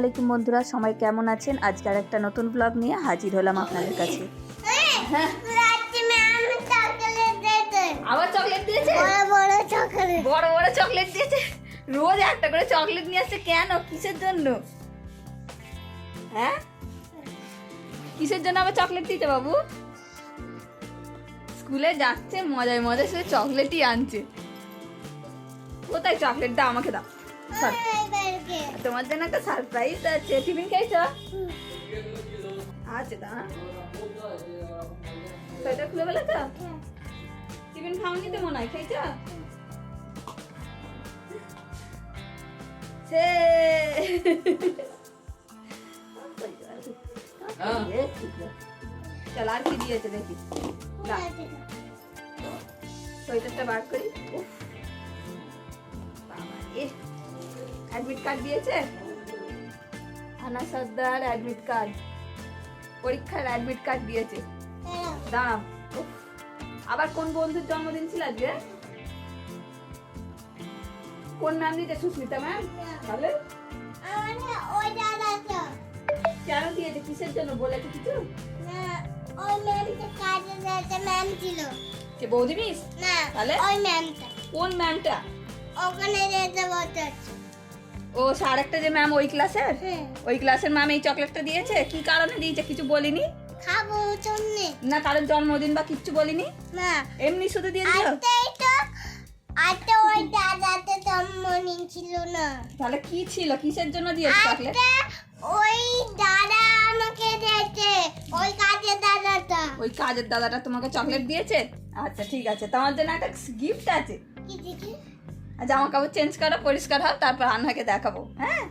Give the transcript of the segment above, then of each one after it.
আলাইকুম বন্ধুরা, সবাই কেমন আছেন? আজকে আর একটা নতুন ব্লগ নিয়ে হাজির হলাম আপনাদের কাছে। আবার চকলেট দিয়েছে? বড় বড় চকলেট দিয়েছে। রোজ একটা করে চকলেট নিয়ে আসছে কেন? কিসের জন্য? হ্যাঁ? কিসের জন্য আবার চকলেট দিতে বাবু? স্কুলে যাচ্ছে, মজায় মজায় সে চকলেটই আনছে। কোথায় চকলেট আমাকে দাও। তোমার জন্য একটা সারপ্রাইজ আছে। টিফিন খেয়েছ? আছে তা। সোয়েটার খুলে ফেলেছ? টিফিন খাওনি তো মনে হয়। খেয়েছ? সে চল আর কি দিয়েছে দেখি। সোয়েটারটা বার করি। বাবা রে। অ্যাডমিট কার্ড দিয়েছে? আনা সর্দার অ্যাডমিট কার্ড পরীক্ষার অ্যাডমিট কার্ড দিয়েছে। দাঁড়াও আবার কোন বন্ধুর জন্মদিন ছিল আজকে? কোন ম্যাম দিতে সুস্মিতা ম্যাম তাহলে? কেন দিয়েছে? কিসের জন্য? বলেছে কিছু? যে বৌদি মিস না তাহলে? ওই ম্যামটা কোন ম্যামটা ওখানে যেতে বলতে ও স্যার একটা যে ম্যাম ওই ক্লাসের হ্যাঁ। ওই ক্লাসের ম্যাম এই চকলেটটা দিয়েছে? কি কারণে দিয়েছে কিছু বলিনি? খাব জন্যে। না কারোর জন্মদিন বা কিচ্ছু বলিনি? না। এমনি শুধু দিয়ে দিল? আজকে ওই দাদাতে জন্মদিন ছিল না। তাহলে কি ছিল? কিসের জন্য দিয়েছে চকলেট ওই দাদা আমাকে দিয়েছে। ওই কাজের দাদাটা। ওই কাজের দাদাটা তোমাকে চকলেট দিয়েছে? আচ্ছা ঠিক আছে। তোমার জন্য একটা গিফট আছে। কি দেখি জামা কাপড় চেঞ্জ করো পরিষ্কার হও তারপর আন্নাকে দেখাবো হ্যাঁ?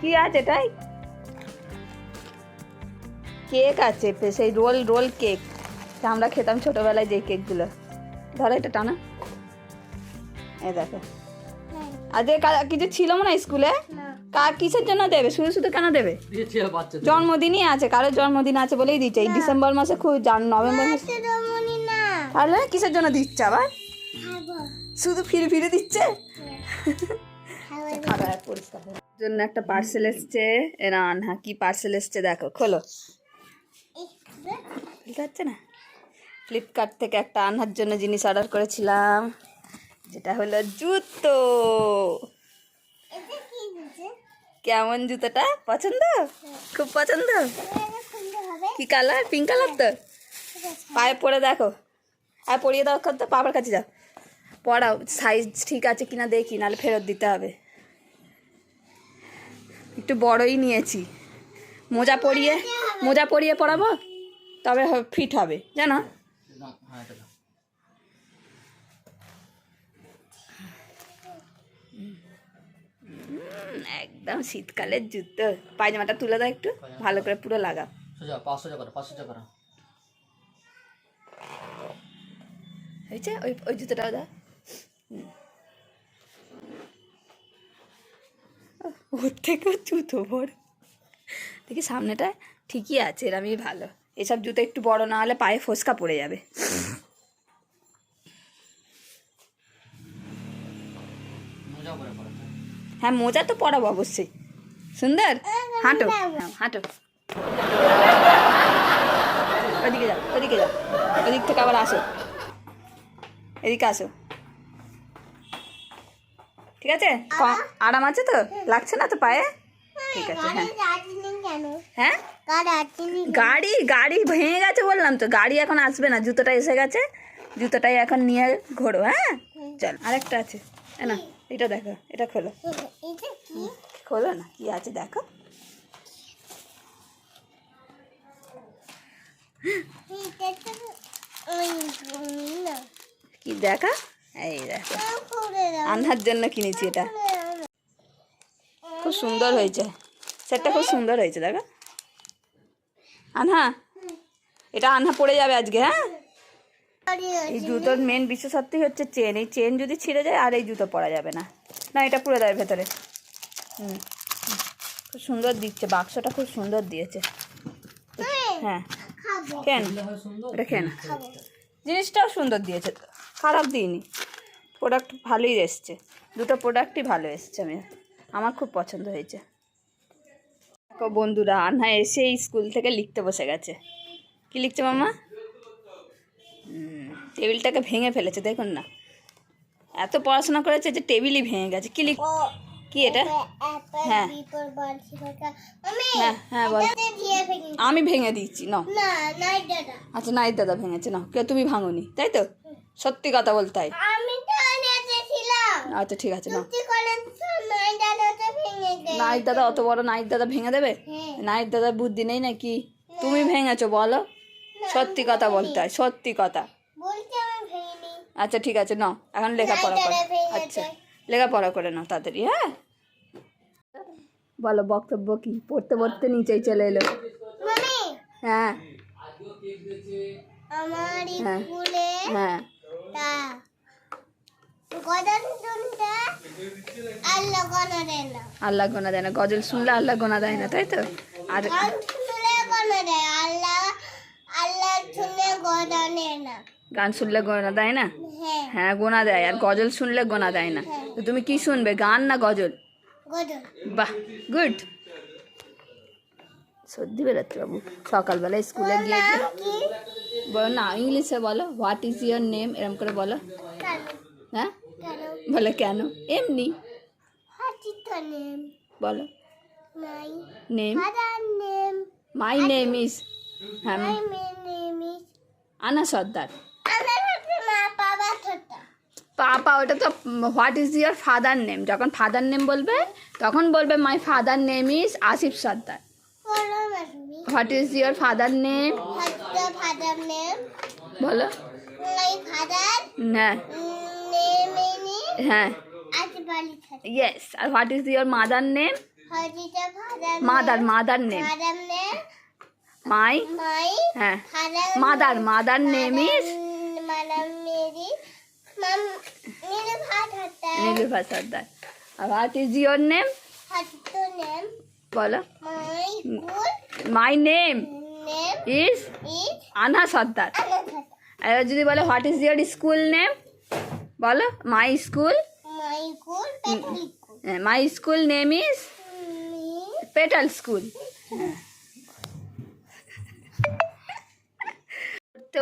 কি আছে তাই? কেক আছে সেই রোল রোল কেক। তা আমরা খেতাম ছোটবেলায় যে কেকগুলো। ধরো এটা টানা। এ দেখো। আজকে কা- কিছু ছিল মনে হয় স্কুলে? না। কার কিসের জন্য দেবে? শুধু শুধু কেন দেবে? জন্মদিনই আছে কারোর জন্মদিন আছে বলেই দিচ্ছে। এই ডিসেম্বর মাসে খুব নভেম্বর মাসে জন্মদিন না। তাহলে কিসের জন্য দিচ্ছে আবার? শুধু ফিরে ফিরে দিচ্ছে? জন্য একটা পার্সেল এসছে। এরা আনহা কি পার্সেল এসছে দেখো খোলো। খুলতে হচ্ছে না? ফ্লিপকার্ট থেকে একটা আনহার জন্য জিনিস অর্ডার করেছিলাম। যেটা হলো জুতো। কেমন জুতোটা? পছন্দ? খুব পছন্দ? কি কালার পিঙ্ক কালার তো? পায়ে পরে দেখো। আর পরিয়ে দাও তো বাবার কাছে যাও। পড়াও সাইজ ঠিক আছে কিনা দেখি নাহলে ফেরত দিতে হবে। একটু বড়ই নিয়েছি। মোজা পরিয়ে মোজা পরিয়ে পরাবো তবে ফিট হবে জানো? একদম শীতকালের জুতো। পায়জামাটা তুলে দাও একটু ভালো করে পুরো লাগাও। হয়েছে? ওই ওই জুতোটাও দাও। ওর থেকেও জুতো বড় দেখি সামনেটা ঠিকই আছে এরমই ভালো। এসব জুতো একটু বড় না হলে পায়ে ফোসকা পড়ে যাবে। হ্যাঁ। মোজা তো পরাবো অবশ্যই। সুন্দর? হাঁটো হাঁটো। ওদিকে যাও ওদিকে যাও। ওদিক থেকে আবার আসো। এদিকে আসো। ঠিক আছে? আরাম আছে তো? লাগছে না তো পায়ে? ঠিক আছে হ্যাঁ। হ্যাঁ? গাড়ি গাড়ি ভেঙে গেছে বললাম তো। গাড়ি এখন আসবে না জুতোটা এসে গেছে। জুতোটাই এখন নিয়ে ঘোরো হ্যাঁ? চল আরেকটা আছে। না এটা দেখো এটা খোলো। খোলো না কি আছে দেখো। কি দেখা? এই দেখো। আনহার জন্য কিনেছি এটা। খুব সুন্দর হয়েছে। সেটটা খুব সুন্দর হয়েছে দেখো। আনহা এটা আনহা পড়ে যাবে আজকে হ্যাঁ? এই জুতোর মেন বিশেষত্বই হচ্ছে চেন এই চেন যদি ছিঁড়ে যায় আর এই জুতো পরা যাবে না। না এটা পুরো দেয় ভেতরে। হুম। খুব সুন্দর দিচ্ছে বাক্সটা খুব সুন্দর দিয়েছে। হ্যাঁ। কেন? এটা খেয়ে না জিনিসটাও সুন্দর দিয়েছে। খারাপ দিইনি। প্রোডাক্ট ভালোই এসছে। দুটো প্রোডাক্টই ভালো এসছে আমি আমার খুব পছন্দ হয়েছে। দেখো বন্ধুরা আনহা এসে স্কুল থেকে লিখতে বসে গেছে। কি লিখছে মামা? টেবিলটাকে ভেঙে ফেলেছে দেখুন না। এত পড়াশোনা করেছে যে টেবিলই ভেঙে গেছে। কি লিখ কি এটা? হ্যাঁ। হ্যাঁ হ্যাঁ বল। আমি ভেঙে দিচ্ছি ন না নাই দাদা। আচ্ছা নাইট দাদা ভেঙেছে না কেউ তুমি ভাঙনি তাই তো? সত্যি কথা বলতে হয় আমি তো এনেছিলাম আচ্ছা ঠিক আছে না। নাইট দাদা অত বড় নাইট দাদা ভেঙে দেবে? হ্যাঁ। নাইট দাদার বুদ্ধি নেই নাকি? তুমি ভেঙেছো বলো। সত্যি কথা বলতে হয় সত্যি কথা। আচ্ছা ঠিক আছে নাও এখন লেখাপড়া করো। দাদা। আচ্ছা লেখাপড়া করে নাও তাড়াতাড়ি হ্যাঁ? বলো বক্তব্য কি? পড়তে পড়তে নিচেই চলে এলো। হ্যাঁ। হ্যাঁ। হ্যাঁ। আল্লাহ গনা দেয় না। গজল শুনলে আল্লাহ গোনা দেয় না তাই তো? আর গান শুনলে আল্লাহ আল্লাহ শুনে গনা দেয় না। গান শুনলে গোনা দেয় না? হ্যাঁ। হ্যাঁ গোনা দেয়। আর গজল শুনলে গোনা দেয় না। তো তুমি কি শুনবে গান না গজল? বাহ গুড। সর্দি বেরোচ্ছে বাবু। সকালবেলা স্কুলে গিয়ে বলো না ইংলিশে বলো। হোয়াট ইজ ইয়োর নেম এরকম করে বলো। হ্যাঁ? বলে কেন? এমনি। বলো। নেম। মাই নেম ইজ হ্যাঁ। আনা সর্দার। পাপা ওটা তো what is your father name? যখন ফাদার নেম বলবে তখন বলবে my father name is Asif Sardar. What is your father name? বলো। হ্যাঁ। হ্যাঁ। Yes R what is your mother name? Mother mother name. My? হ্যাঁ। Mother mother name. Is? Nilufa Sardar R what is your name? বলো। My name. Is Anha Sardar. আর যদি বলে what is your school name? বলো my school my school my school name is petal school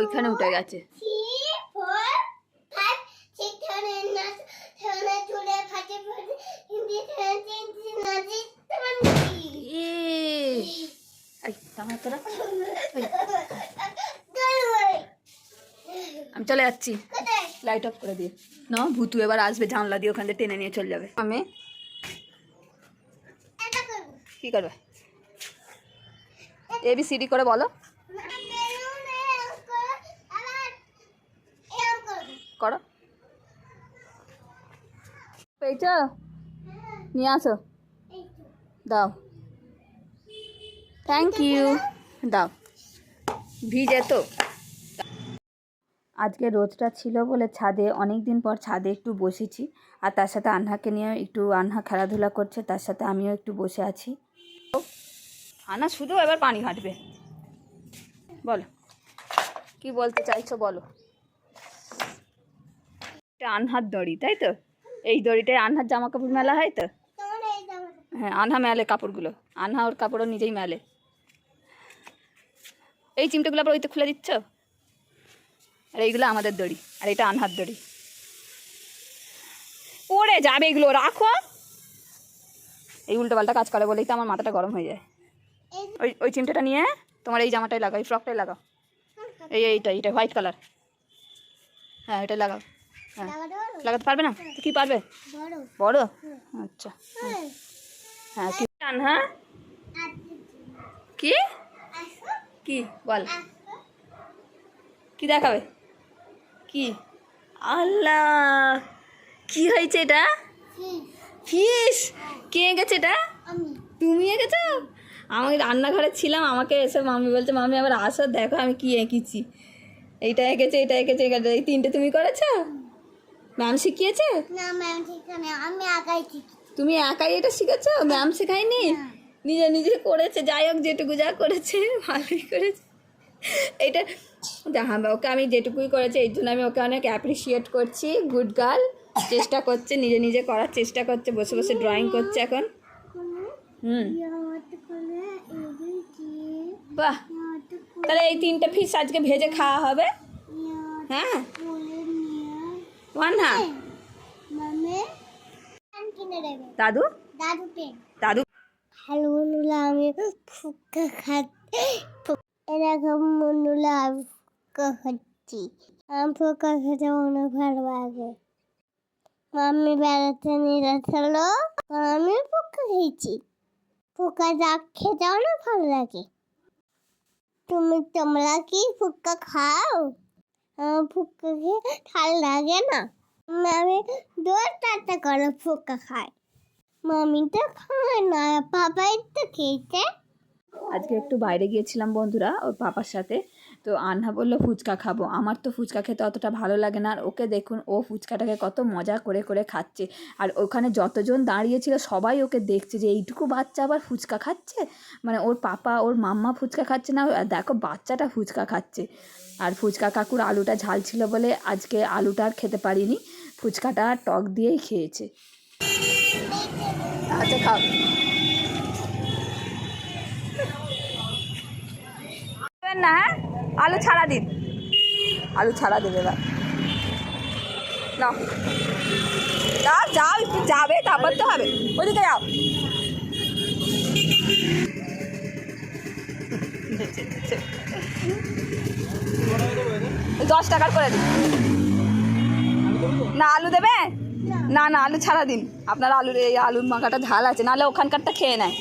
ওইখানে উঠে গেছে। আমি চলে যাচ্ছি। লাইট অফ করে দিয়ে না, ভুতু এবার আসবে, জানলা দিয়ে ওখান থেকে টেনে নিয়ে চলে যাবে। আমি কি করবে? এ বি সি ডি করে বলো। করো। পেয়েছ নিয়ে আসো। দাও। থ্যাংক ইউ দাও। ভিজে তো। আজকে রোদটা ছিল বলে ছাদে অনেক দিন পর ছাদে একটু বসেছি। আর তার সাথে আনহাকে নিয়ে একটু আনহা খেলাধুলা করছে, তার সাথে আমিও একটু বসে আছি। আনা শুধু এবার পানি ঘাটবে বলো, কি বলতে চাইছো বলো। আনহার দড়ি, তাই তো? এই দড়িটায় আনহার জামা কাপড় মেলা হয় তো? হ্যাঁ আনহা মেলে কাপড়গুলো। আনহা ওর কাপড়ও নিজেই মেলে। এই চিমটেগুলো আবার ওইতে খুলে দিচ্ছ? আর এইগুলো আমাদের দড়ি, আর এটা আনহার দড়ি। পড়ে যাবে এগুলো, রাখো। এই উল্টো পাল্টা কাজ করে বলেই তো আমার মাথাটা গরম হয়ে যায়। ওই ওই চিমটেটা নিয়ে তোমার এই জামাটাই লাগাও, এই ফ্রকটাই লাগাও। এই, এইটা এইটা হোয়াইট কালার। হ্যাঁ এটাই লাগাও। হ্যাঁ লাগাতে পারবে না? কী পারবে? বড়? আচ্ছা। হ্যাঁ হ্যাঁ কি? আনহা? কি? কি? বল। কি দেখাবে? কি? আল্লাহ! কি হয়েছে এটা? ফিস কে এঁকেছে এটা? তুমি এঁকেছো? আমি রান্নাঘরে ছিলাম আমাকে এসে মামি বলছে মামি আবার আসো দেখো আমি কি এঁকেছি। এইটা এঁকেছে এটা এঁকেছে এটা এই তিনটে তুমি করেছ? ম্যাম শিখিয়েছে? না ম্যাম আমি আঁকাই তুমি একাই এটা শিখেছো? ম্যাম শেখায়নি? নিজে নিজে করেছে যাই হোক যেটুকু যা করেছে ভালোই করেছে। এটা হ্যাঁ ওকে আমি যেটুকুই করেছি এই জন্য আমি ওকে অনেক অ্যাপ্রিসিয়েট করছি। গুড গার্ল চেষ্টা করছে নিজে নিজে করার চেষ্টা করছে বসে বসে ড্রয়িং করছে এখন। হুম। বাহ! তাহলে এই তিনটে ফিশ আজকে ভেজে খাওয়া হবে। হ্যাঁ। দাদু? দাদু দাদু? হ্যালো আমি খাচ্ছি। এরকম বন্ধুরা আমি ফুক্কা খাচ্ছি আমি খেতে অনেক ভালো লাগে মাম্মি বেড়াতে নিয়ে যাচ্ছিল আমি ফুক্কা খেয়েছি। ফুক্কা ডাক খেতে অনেক ভালো লাগে। তুমি তোমরা কি ফুক্কা খাও? আমার ফুক্কা খেয়ে ভালো লাগে না। আমি দু চারটা করে ফুক্কা খাই মামি তো খায় না, পাপাই তো খেয়েছে। আজকে একটু বাইরে গিয়েছিলাম বন্ধুরা, ওর পাপার সাথে। তো আনহা বলল, ফুচকা খাব। আমার তো ফুচকা খেতে অতটা ভালো লাগে না। আর ওকে দেখুন, ও ফুচকাটাকে কত মজা করে করে খাচ্ছে। আর ওখানে যতজন দাঁড়িয়েছিল, সবাই ওকে দেখছে যে, এইটুকু বাচ্চা আবার ফুচকা খাচ্ছে? মানে ওর পাপা, ওর মাম্মা ফুচকা খাচ্ছে না দেখো বাচ্চাটা ফুচকা খাচ্ছে। আর ফুচকা কাকুর আলুটা ঝাল ছিল বলে আজকে আলুটা আর খেতে পারিনি। ফুচকাটা টক দিয়েই খেয়েছে। আচ্ছা খাও। না হ্যাঁ আলু ছাড়া দিন। আলু ছাড়া দেবে এবার নাও যাও একটু যাবে তারপর তো হবে। ওদিকে যাও। দশ টাকার করে দিন। না আলু দেবে? না না আলু ছাড়া দিন। আপনার আলুর এই আলুর মাখাটা ঝাল আছে নাহলে ওখানকারটা খেয়ে নেয়।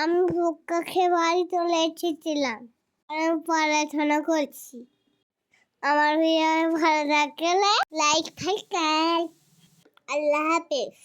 আমি ভুক্কা খেয়ে বাড়ি চলে এসেছিলাম। আমি পড়াশোনা করছি। আমার ভিডিও ভালো লাগলে লাইক ফাইক আল্লাহ হাফেজ।